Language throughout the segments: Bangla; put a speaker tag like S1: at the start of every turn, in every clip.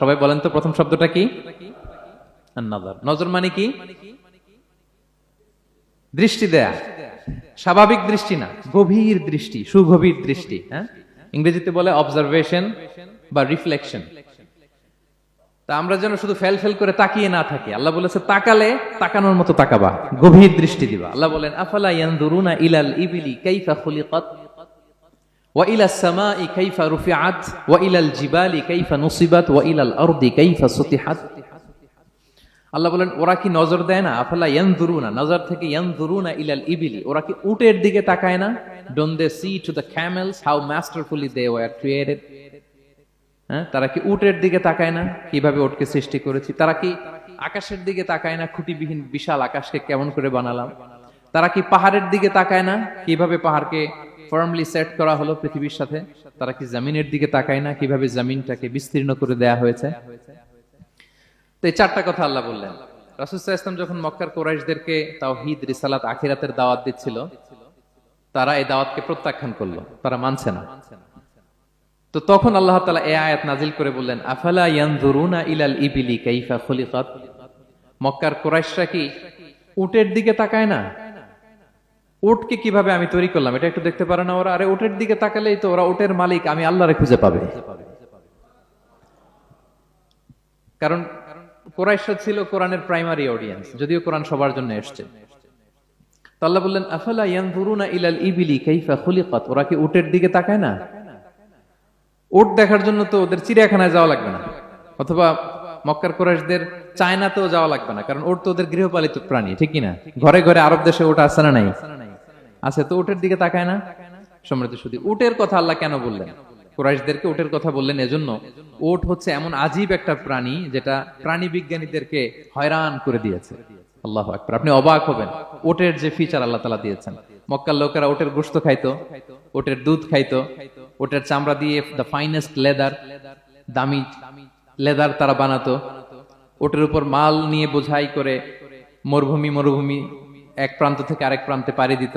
S1: সবাই বলেন তো প্রথম শব্দটা কি? নজর মানে কি? দৃষ্টি দেয়া। স্বাভাবিক দৃষ্টি না, গভীর দৃষ্টি, সুগভীর দৃষ্টি হ্যাঁ? ইংরেজিতে বলে অবজারভেশন বা রিফ্লেকশন তা আমরা যেন শুধু ফেল ফেল করে তাকিয়ে না থাকি। আল্লাহ বলেছে, তাকালে তাকানোর মতো তাকাবা, গভীর দৃষ্টি দিবা। আল্লাহ বলেন, আফালা ইয়ানদুরুনা ইলাল ইবিলি কাইফা খুলিকাত? ওয়াইলা সামা ই কাইফা রুফিআত ওয়াইলাল জিবালি কাইফা নুসিবাত ওয়াইলাল আরদি কাইফা সুতিহাত আল্লাহ বলেন, ওরা কি নজর দেয় না? আফালা ইয়ান দুরুনা নজর থেকে ইয়ান দুরুনা ইলাল ইবিলি। ওরা কি উটের দিকে তাকায় না? Don't they see to the camels how masterfully they were created হ্যাঁ তারা কি উটের দিকে তাকায় না? কীভাবে ওটকে সৃষ্টি করেছি? তারা কি আকাশের দিকে তাকায় না? খুঁটিবিহীন বিশাল আকাশকে কেমন করে বানালাম? তারা কি পাহাড়ের দিকে তাকায় না? কীভাবে পাহাড়কে ফার্মলি সেট করা হলো পৃথিবীর সাথে। তারা কি জমিনের দিকে তাকায় না? কীভাবে জমিনটাকে বিস্তীর্ণ করে দেয়া হয়েছে? তো এই চারটা কথা আল্লাহ বললেন। রাসুসাহ যখন মক্কার কোরাইশদেরকে তাও হিদ রিসালাত, আখিরাতের দাওয়াত দিচ্ছিল, তারা এই দাওয়াতকে প্রত্যাখ্যান করল। তারা মানছে না। তো তখন আল্লাহ তালা এ আয়াত নাজিল করে বললেন, আফালা ইয়ানজুরুনা ইলাল ইবিলি কাইফা খুলিকাত? মক্কার কোরাইশরা কি উটের দিকে তাকায় না? উটকে কীভাবে আমি তৈরি করলাম? এটা একটু দেখতে পারে না ওরা। আরে উটের দিকে তাকালেই তো ওরা উটের মালিক, আমি আল্লাহরে খুঁজে পাবে। কারণ ছিল কোরআনের প্রাইমারি অডিয়েন্স যদিও কোরআন সবার জন্য এসছে। আল্লাহ বললেন, আফালা ইয়ানজুরুনা ইলাল ইবিলি কাইফা খুলিকাত? ওরা কি উটের দিকে তাকায় না? উট দেখার জন্য তো ওদের চিড়িয়াখানায় যাওয়া লাগবে না। অথবা মক্কার কোরাইশদের চায়নাতেও যাওয়া লাগবে না, কারণ ওট তো ওদের গৃহপালিত প্রাণী, ঠিক না? ঘরে ঘরে আরব দেশে ওটা আছে না নাই? আছে, তো উটের দিকে তাকায় না? সমৃদ্ধ শুধু উটের কথা আল্লাহ কেন বললেন? কুরাইশদেরকে উটের কথা বললেন এজন্য। উট হচ্ছে এমন আজীব একটা প্রাণী যেটা প্রাণী বিজ্ঞানীদেরকে হয়রান করে দিয়েছে। আল্লাহ আকবার। আপনি অবাক হবেন। ওটের যে ফিচার আল্লাহ তালা দিয়েছেন। মক্কার লোকেরা ওটের গোস্ত খাইতো ওটের দুধ খাইতো ওটের চামড়া দিয়ে দ্য ফাইনেস্ট লেদার দামি লেদার তারা বানাতো। ওটের উপর মাল নিয়ে বোঝাই করে মরুভূমি মরুভূমি এক প্রান্ত থেকে আরেক প্রান্তে পাড়ি দিত।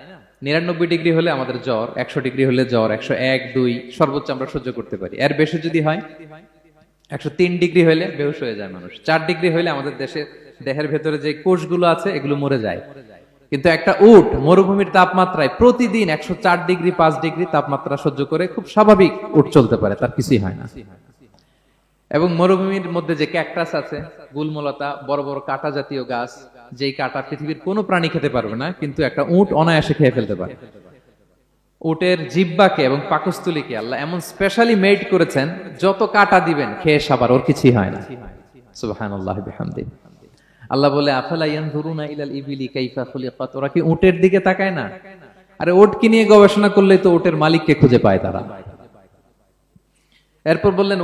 S1: নিরানব্বই ডিগ্রি হলে আমাদের জ্বর, একশো ডিগ্রি হলে জ্বর, একশো এক, দুই, সর্বোচ্চ আমরা সহ্য করতে পারি। এর বেশি যদি হয়, একশো তিন ডিগ্রি হলে বেহুশ হয়ে যায় মানুষ। চার ডিগ্রি হলে আমাদের দেশে দেহের ভেতরে যে কোষগুলো আছে, এগুলো মরে যায়। কিন্তু একটা উট মরুভূমির তাপমাত্রায় প্রতিদিন একশো চার ডিগ্রি, পাঁচ ডিগ্রি তাপমাত্রা সহ্য করে খুব স্বাভাবিক উট চলতে পারে, তার কিছুই হয় না। এবং মরুভূমির মধ্যে যে ক্যাকটাস আছে, গুলমলতা, বড় বড় কাটা জাতীয় গাছ যেই কাটা পৃথিবীর কোনো প্রাণী খেতে পারবে না, কিন্তু একটা উট অনায়াসে খেয়ে ফেলতে পারে। উটের জিব্বাকে এবং পাকস্থলীকে আল্লাহ এমন স্পেশালি মেড করেছেন, যত কাটা দিবেন, খেয়ে সাবার, ওর কিছুই হয় না। আল্লাহ বলে ইবিলি ওরা কি উটের দিকে তাকায় না? আরে উটকে নিয়ে গবেষণা করলেই তো উটের মালিককে খুঁজে পায় তারা। এরপর বললেন